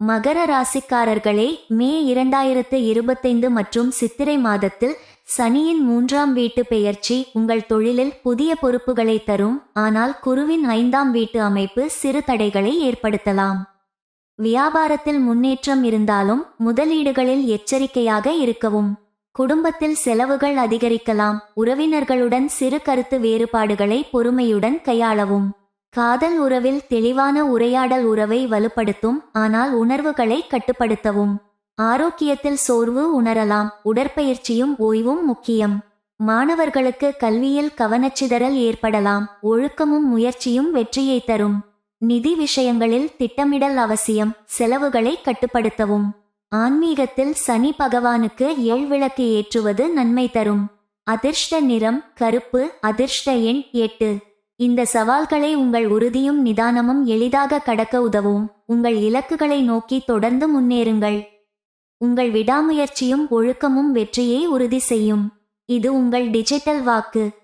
மகர ராசிக்காரர்களே மே இரண்டாயிரத்து இருபத்தைந்து மற்றும் சித்திரை மாதத்தில் சனியின் மூன்றாம் வீட்டு பெயர்ச்சி உங்கள் தொழிலில் புதிய பொறுப்புகளை தரும். ஆனால் குருவின் ஐந்தாம் வீட்டு அமைப்பு சிறு தடைகளை ஏற்படுத்தலாம். வியாபாரத்தில் முன்னேற்றம் இருந்தாலும் முதலீடுகளில் எச்சரிக்கையாக இருக்கவும். குடும்பத்தில் செலவுகள் அதிகரிக்கலாம். உறவினர்களுடன் சிறு கருத்து வேறுபாடுகளை பொறுமையுடன் கையாளவும். காதல் உறவில் தெளிவான உரையாடல் உறவை வலுப்படுத்தும் ஆனால் உணர்வுகளை கட்டுப்படுத்தவும். ஆரோக்கியத்தில் சோர்வு உணரலாம் உடற்பயிற்சியும் ஓய்வும் முக்கியம். மாணவர்களுக்கு கல்வியில் கவனச்சிதறல் ஏற்படலாம் ஒழுக்கமும் முயற்சியும் வெற்றியை தரும். நிதி விஷயங்களில் திட்டமிடல் அவசியம் செலவுகளை கட்டுப்படுத்தவும். ஆன்மீகத்தில் சனி பகவானுக்கு ஏழ் விளக்கு ஏற்றுவது நன்மை தரும். அதிர்ஷ்ட நிறம் கருப்பு அதிர்ஷ்ட எண் எட்டு. இந்த சவால்களை உங்கள் உறுதியும் நிதானமும் எளிதாக கடக்க உதவும். உங்கள் இலக்குகளை நோக்கி தொடர்ந்து முன்னேறுங்கள். உங்கள் விடாமுயற்சியும் ஒழுக்கமும் வெற்றியை உறுதி செய்யும். இது உங்கள் டிஜிட்டல் வாக்கு.